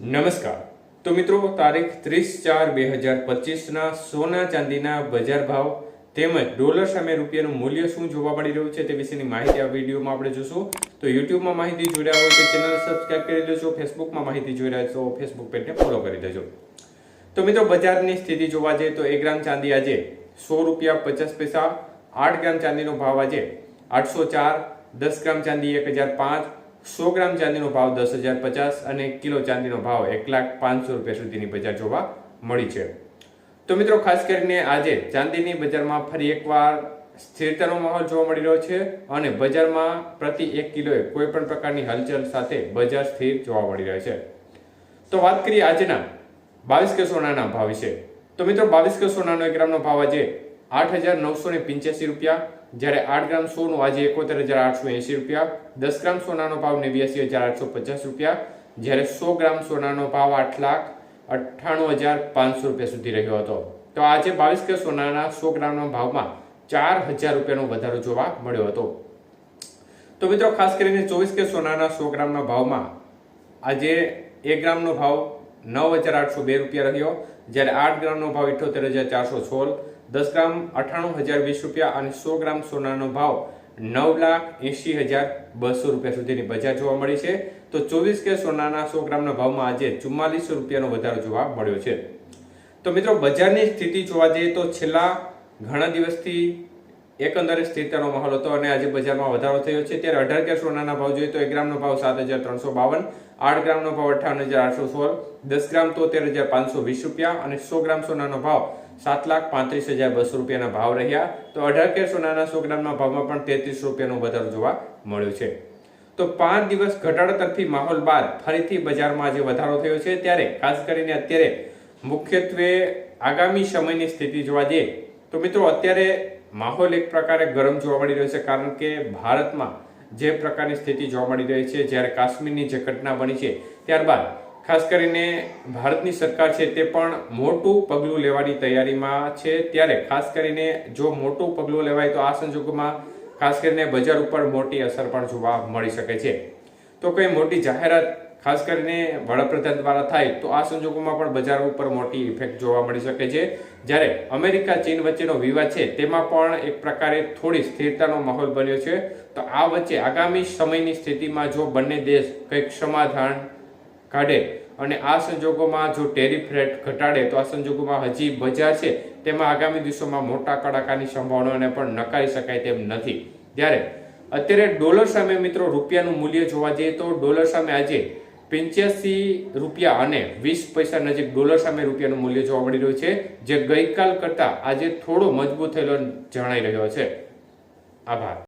નમસ્કાર. તો મિત્રો, તારીખ ત્રીસ ચાર બે હજાર પચીસના સોના ચાંદીના બજાર ભાવ તેમજ ડોલર સામે રૂપિયાનું મૂલ્ય શું જોવા મળી રહ્યું છે તે વિશેની માહિતી આ વિડીયોમાં આપણે જોશું. તો યુટ્યુબમાં માહિતી જોઈ રહ્યા હોય તો ચેનલ સબસ્ક્રાઈબ કરી લેજો ફેસબુકમાં માહિતી જોઈ રહ્યા છો ફેસબુક પેજને ફોલો કરી દેજો. તો મિત્રો, બજારની સ્થિતિ જોવા જઈએ તો એક ગ્રામ ચાંદી આજે સો રૂપિયા પચાસ પૈસા, આઠ ગ્રામ ચાંદીનો ભાવ આજે આઠસો ચાર, દસ ગ્રામ ચાંદી એક હજાર પાંચ સો ગ્રામ ચાંદીનો ભાવ દસ હજાર પચાસ અને કિલો ચાંદીનો ભાવ એક લાખ પાંચસો રૂપિયા સુધીની બજાર જોવા મળી છે. તો મિત્રો, ખાસ કરીને આજે ચાંદીની બજારમાં ફરી એકવાર સ્થિરતાનો માહોલ જોવા મળી રહ્યો છે અને બજારમાં પ્રતિ એક કિલોએ કોઈ પણ પ્રકારની હલચલ સાથે બજાર સ્થિર જોવા મળી રહ્યો છે. તો વાત કરીએ આજના બાવીસ કે સોનાના ભાવ વિશે. તો મિત્રો, બાવીસ કે સોનાનો એક ગ્રામનો ભાવ આજે આઠ હજાર નવસો પંચ્યાસી રૂપિયા. જ્યારે આઠ ગ્રામ સોનું આજે એકોતેર હજાર આઠસો એંસી રૂપિયા. દસ ગ્રામ સોનાનો ભાવ નેવ્યાસી હજાર આઠસો પચાસ રૂપિયા. જ્યારે સો ગ્રામ સોનાનો ભાવ આઠ લાખ અઠ્ઠાણું હજાર પાંચસો રૂપિયા સુધી રહ્યો હતો. તો આજે બાવીસ કે સોનાના સો ગ્રામના ભાવમાં ચાર હજાર રૂપિયાનો વધારો જોવા મળ્યો હતો. તો મિત્રો, ખાસ કરીને ચોવીસ કે સોનાના સો ગ્રામના ભાવમાં આજે એક ગ્રામનો ભાવ નવ હજાર આઠસો બે રૂપિયા રહ્યો. જ્યારે આઠ ગ્રામનો ભાવ ઇઠોતેર હજાર ચારસો સોળ. દસ ગ્રામ અઠ્ઠાણું હજાર વીસ રૂપિયા અને સો ગ્રામ સોનાનો ભાવ નવ લાખ એંશી હજાર બસો રૂપિયા સુધીની બજાર જોવા મળી છે. તો ચોવીસ કે સોનાના સો ગ્રામના ભાવમાં આજે ચુમ્માલીસો રૂપિયાનો વધારો જોવા મળ્યો છે. તો મિત્રો, બજારની સ્થિતિ જોવા જઈએ તો છેલ્લા ઘણા દિવસથી એકંદરે સ્થિરતાનો માહોલ હતો અને આજે બજારમાં વધારો થયો છે. ત્યારે અઢાર કે સોનાના ભાવ જોઈએ તો એક ગ્રામનો ભાવ સાત હજાર ત્રણસો બાવન, આઠ ગ્રામનો ભાવ અઠાવન હજાર આઠસો સોળ, દસ ગ્રામ તોતેર હજાર પાંચસો વીસ રૂપિયા અને સો ગ્રામ સોનાનો ભાવ સાત લાખ પાંત્રીસ હજાર બસો રૂપિયાના ભાવ રહ્યા. તો અઢાર કે સોનાના સો ગ્રામના ભાવમાં પણ તેત્રીસ રૂપિયાનો વધારો જોવા મળ્યો છે. તો પાંચ દિવસ ઘટાડા તરફી માહોલ બાદ ફરીથી બજારમાં આજે વધારો થયો છે. ત્યારે ખાસ કરીને અત્યારે મુખ્યત્વે આગામી સમયની સ્થિતિ જોવા જઈએ તો મિત્રો અત્યારે માહોલ એક પ્રકારે ગરમ જોવા મળી રહ્યો છે, કારણ કે ભારતમાં જે પ્રકારની સ્થિતિ જોવા મળી રહી છે, જ્યારે કાશ્મીરની જે ઘટના બની છે, ત્યારબાદ ખાસ કરીને ભારતની સરકાર છે તે પણ મોટું પગલું લેવાની તૈયારીમાં છે. ત્યારે ખાસ કરીને જો મોટું પગલું લેવાય તો આ સંજોગોમાં ખાસ કરીને બજાર ઉપર મોટી અસર પણ જોવા મળી શકે છે. તો કંઈ મોટી જાહેરાત ખાસ કરીને વડાપ્રધાન દ્વારા થાય તો આ સંજોગોમાં પણ બજાર ઉપર મોટી ઇફેક્ટ જોવા મળી શકે છે. જ્યારે અમેરિકા, ચીન વચ્ચેનો વિવાદ છે, તેમાં પણ એક પ્રકારે થોડી સ્થિરતાનો માહોલ બન્યો છે. તો આ વચ્ચે આગામી સમયની સ્થિતિમાં જો બંને દેશ કંઈક સમાધાન કાઢે અને આ સંજોગોમાં જો ટેરિફ રેટ ઘટાડે, તો આ સંજોગોમાં હજી બજાર છે, તેમાં આગામી દિવસોમાં મોટા કડાકાની સંભાવનાઓને પણ નકારી શકાય તેમ નથી. ત્યારે અત્યારે ડોલર સામે મિત્રો રૂપિયાનું મૂલ્ય જોવા જઈએ તો ડોલર સામે આજે પંચ્યાસી રૂપિયા અને વીસ પૈસા નજીક ડોલર સામે રૂપિયાનું મૂલ્ય જોવા મળી રહ્યું છે, જે ગઈકાલ કરતા આજે થોડો મજબૂત થયેલો જણાઈ રહ્યો છે. આભાર.